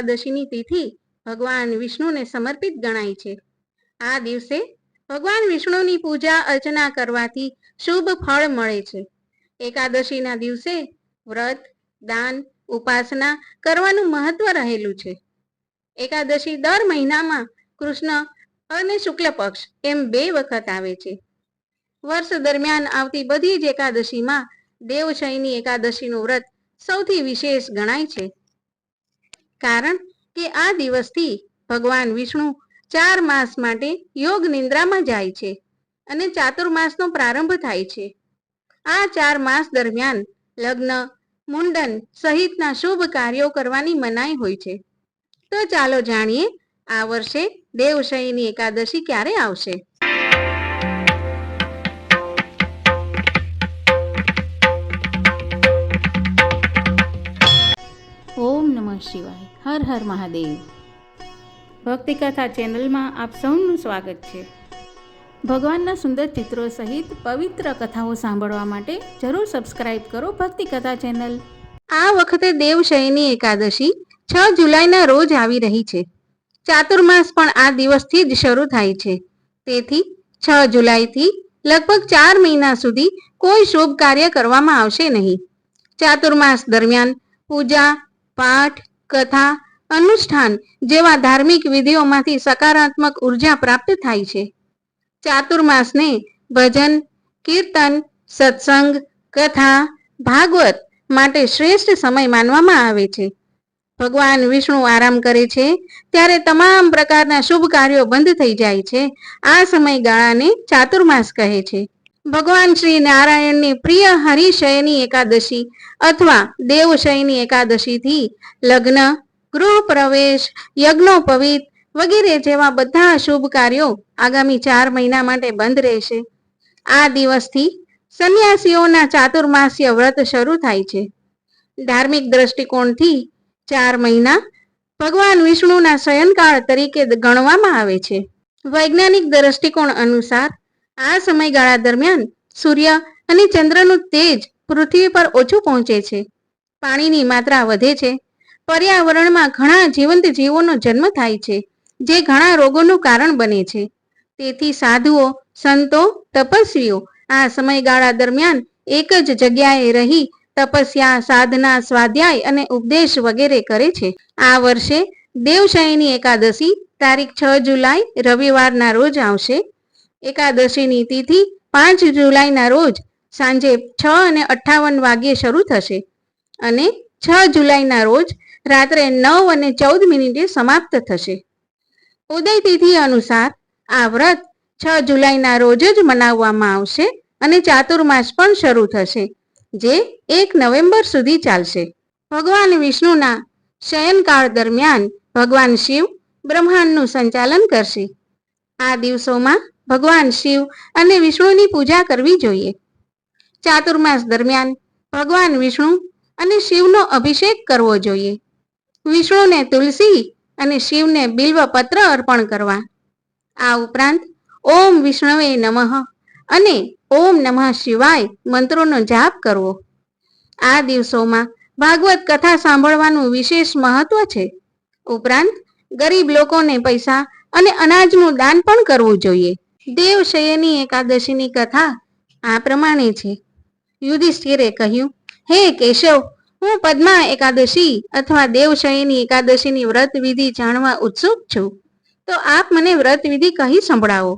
એકાદશીની તિથિ ભગવાન વિષ્ણુને સમર્પિત ગણાય છે. આ દિવસે ભગવાન વિષ્ણુની પૂજા અર્ચના કરવાથી શુભ ફળ મળે છે. એકાદશીના દિવસે વ્રત, દાન, ઉપાસના કરવાનું મહત્વ રહેલું છે. એકાદશી દર મહિનામાં કૃષ્ણ અને શુક્લ પક્ષ એમ બે વખત આવે છે. વર્ષ દરમિયાન આવતી બધી જ એકાદશીમાં દેવશયની એકાદશીનું વ્રત સૌથી વિશેષ ગણાય છે. કારણ કે આ દિવસથી ભગવાન વિષ્ણુ ચાર માસ માટે યોગ નિંદ્રામાં જાય છે અને ચાતુર્માસનો પ્રારંભ થાય છે. આ ચાર માસ દરમિયાન લગ્ન, મુંડન સહિતના શુભ કાર્યો કરવાની મનાઈ હોય છે. તો ચાલો જાણીએ આ વર્ષે દેવશયની એકાદશી ક્યારે આવશે? શિવાય. હર હર મહાદેવ. ભક્તિકથા ચેનલમાં આપ સૌનું સ્વાગત છે. ભગવાનના સુંદર ચિત્રો સહિત પવિત્ર કથાઓ સાંભળવા માટે જરૂર સબસ્ક્રાઇબ કરો ભક્તિકથા ચેનલ. આ વખતે દેવશયની એકાદશી છ જુલાઈના રોજ આવી રહી છે. ચાતુર્માસ પણ આ દિવસથી જ શરૂ થાય છે. તેથી છ જુલાઈથી લગભગ ચાર મહિના સુધી કોઈ શુભ કાર્ય કરવામાં આવશે નહીં. ચાતુર્માસ દરમિયાન પૂજા પાઠ કથા, અનુષ્ઠાન જેવા ધાર્મિક વિધિઓમાંથી સકારાત્મક ઊર્જા પ્રાપ્ત થાય છે. ચાતુર્માસને ભજન, કીર્તન, સત્સંગ, કથા, ભાગવત માટે શ્રેષ્ઠ સમય માનવામાં આવે છે. ભગવાન વિષ્ણુ આરામ કરે છે, ત્યારે તમામ પ્રકારના શુભ કાર્યો બંધ થઈ જાય છે. આ સમયગાળાને ચાતુર્માસ કહે છે. ભગવાન શ્રી નારાયણની પ્રિય હરિશયની એકાદશી અથવા દેવશયની એકાદશીથી લગ્ન ગૃહ પ્રવેશ યજ્ઞોપવિત વગેરે જેવા બધા શુભ કાર્યો આગામી ચાર મહિના માટે બંધ રહેશે. આ દિવસથી સંન્યાસીઓના ચાતુર્માસ્ય વ્રત શરૂ થાય છે. ધાર્મિક દ્રષ્ટિકોણથી ચાર મહિના ભગવાન વિષ્ણુના શયનકાળ તરીકે ગણવામાં આવે છે. વૈજ્ઞાનિક દ્રષ્ટિકોણ અનુસાર આ સમયગાળા દરમિયાન સૂર્ય અને ચંદ્રનું તેજ પૃથ્વી પર ઓછું પહોંચે છે. પાણીની માત્રા વધે છે. પર્યાવરણમાં ઘણા જીવંત જીવોનો જન્મ થાય છે, જે ઘણા રોગોનું કારણ બને છે. તેથી સાધુઓ, સંતો, તપસ્વીઓ આ સમયગાળા દરમિયાન એક જ જગ્યાએ રહી તપસ્યા, સાધના, સ્વાધ્યાય અને ઉપદેશ વગેરે કરે છે. આ વર્ષે દેવશયની એકાદશી તારીખ છ જુલાઈ રવિવારના રોજ આવશે. એકાદશીની તિથિ પાંચ જુલાઈના રોજ સાંજે છ અને અઠ્ઠાવન વાગ્યે શરૂ થશે અને છ જુલાઈના રોજ રાત્રે નવ અને ચૌદ મિનિટે સમાપ્ત થશે. ઉદય તિથિ અનુસાર આ વ્રત છ જુલાઈના રોજ જ મનાવવામાં આવશે અને ચાતુર્માસ પણ શરૂ થશે, જે એક નવેમ્બર સુધી ચાલશે. ભગવાન વિષ્ણુના શયનકાળ દરમિયાન ભગવાન શિવ બ્રહ્માંડનું સંચાલન કરશે. આ દિવસોમાં ભગવાન શિવ અને વિષ્ણુની પૂજા કરવી જોઈએ. ચાતુર્માસ દરમિયાન ભગવાન વિષ્ણુ અને શિવનો અભિષેક કરવો જોઈએ. વિષ્ણુને તુલસી અને શિવને બિલ્વ પત્ર અર્પણ કરવા. આ ઉપરાંત ઓમ વિષ્ણવે નમઃ અને ઓમ નમઃ શિવાય મંત્રોનો જાપ કરવો. આ દિવસોમાં ભાગવત કથા સાંભળવાનું વિશેષ મહત્વ છે. ઉપરાંત ગરીબ લોકોને પૈસા અને અનાજનું દાન પણ કરવું જોઈએ. દેવશયની એકાદશીની કથા આ પ્રમાણે છે. યુધિષ્ઠિરે કહ્યું, હે કેશવ, હું પદ્મા એકાદશી અથવા દેવશયની એકાદશીની વ્રત વિધિ જાણવા ઉત્સુક છું. તો આપ મને વ્રત વિધિ કહી સંભળાવો.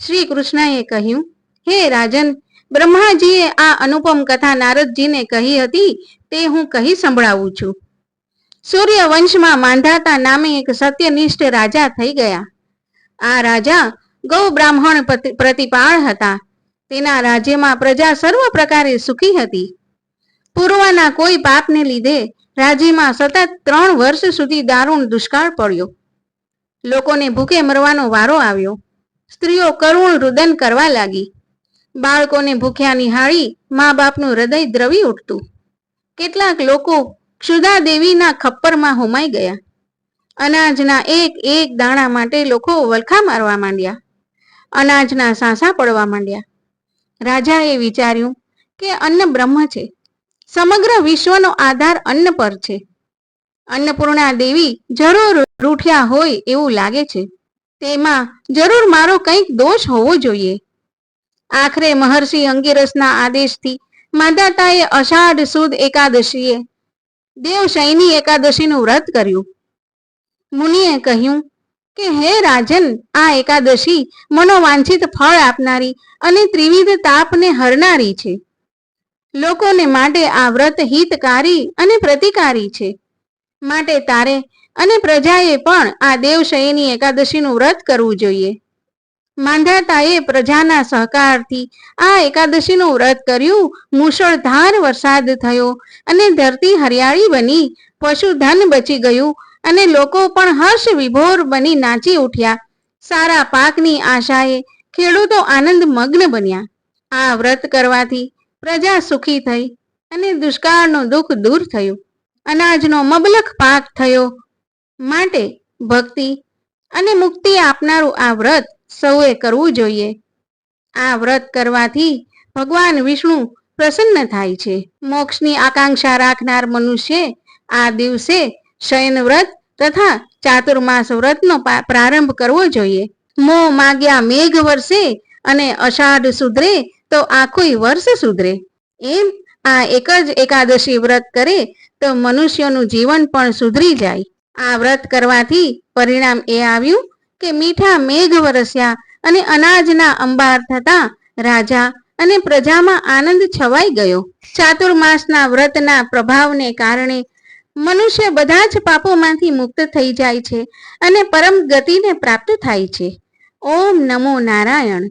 શ્રી કૃષ્ણએ કહ્યું, હે રાજન, બ્રહ્માજીએ આ અનુપમ કથા નારદજીને કહી હતી તે હું કહી સંભળાવું છું. સૂર્ય વંશમાં માંધાતા નામે એક સત્યનિષ્ઠ રાજા થઈ ગયા. આ રાજા ગૌ બ્રાહ્મણ પ્રતિપાળ હતા. તેના રાજ્યમાં પ્રજા સર્વ પ્રકારે સુખી હતી. પૂર્વના કોઈ પાપને લીધે રાજ્યમાં સતત ત્રણ વર્ષ સુધી દારૂણ દુષ્કાળ પડ્યો. લોકોને ભૂખે મરવાનો વારો આવ્યો. સ્ત્રીઓ કરુણ રુદન કરવા લાગી. બાળકોને ભૂખ્યા નિહાળી મા બાપનું હૃદય દ્રવી ઉઠતું. કેટલાક લોકો ક્ષુદા દેવીના ખપ્પરમાં હોમાઈ ગયા. અનાજના એક એક દાણા માટે લોકો વલખા મારવા માંડ્યા. અનાજના સાંસા પડવા માંડ્યા. રાજાએ વિચાર્યું કે અન્ન બ્રહ્મ છે. સમગ્ર વિશ્વનો આધાર અન્ન પર છે. અન્નપૂર્ણા દેવી જરૂર રૂઠ્યા હોય એવું લાગે છે. તેમાં જરૂર મારો કંઈક દોષ હોવો જોઈએ. આખરે મહર્ષિ અંગિરસના આદેશથી માદાતાએ અષાઢ સુદ એકાદશીએ દેવશયની એકાદશીનું વ્રત કર્યું. મુનિએ કહ્યું કે હે રાજન, આ એકાદશી મનોવાંછિત ફળ આપનારી અને ત્રિવિધ તાપને હરનારી છે. લોકોને માટે આ વ્રત હિતકારી અને પ્રતિકારી છે. માટે તારે અને પ્રજાએ પણ આ દેવશયની એકાદશીનું વ્રત કરવું જોઈએ. માંધાતાએ પ્રજાના સહકારથી આ એકાદશીનું વ્રત કર્યું મુશળધાર વરસાદ થયો અને ધરતી હરિયાળી બની, પશુધન બચી ગયું અને લોકો પણ હર્ષ વિભોર બની નાચી ઉઠ્યા. સારા પાકની આશાએ ખેડૂતો આનંદ મગ્ન બન્યા. આ વ્રત કરવાથી પ્રજા સુખી થઈ અને દુષ્કાળનું દુઃખ દૂર થયું. અનાજનો મબલખ પાક થયો માટે ભક્તિ અને મુક્તિ આપનારું આ વ્રત સૌએ કરવું જોઈએ. આ વ્રત કરવાથી ભગવાન વિષ્ણુ પ્રસન્ન થાય છે. મોક્ષની આકાંક્ષા રાખનાર મનુષ્ય આ દિવસે શયન વ્રત તથા ચાતુર્માસ વ્રતનો પ્રારંભ કરવો જોઈએ. મો માગ્યા મેઘ વર્ષે અને અષાઢ સુધરે તો આખું વર્ષ સુધરે. એમ આ એક જ એકાદશી વ્રત કરે તો મનુષ્યનું જીવન પણ સુધરી જાય. આ વ્રત કરવાથી પરિણામ એ આવ્યું કે મીઠા મેઘ વરસ્યા અને અનાજના અંબાર થતા રાજા અને પ્રજામાં આનંદ છવાઈ ગયો. ચાતુર્માસના વ્રતના પ્રભાવને કારણે મનુષ્ય બધા જ પાપોમાંથી મુક્ત થઈ જાય છે અને પરમ ગતિને પ્રાપ્ત થાય છે. ઓમ નમો નારાયણ.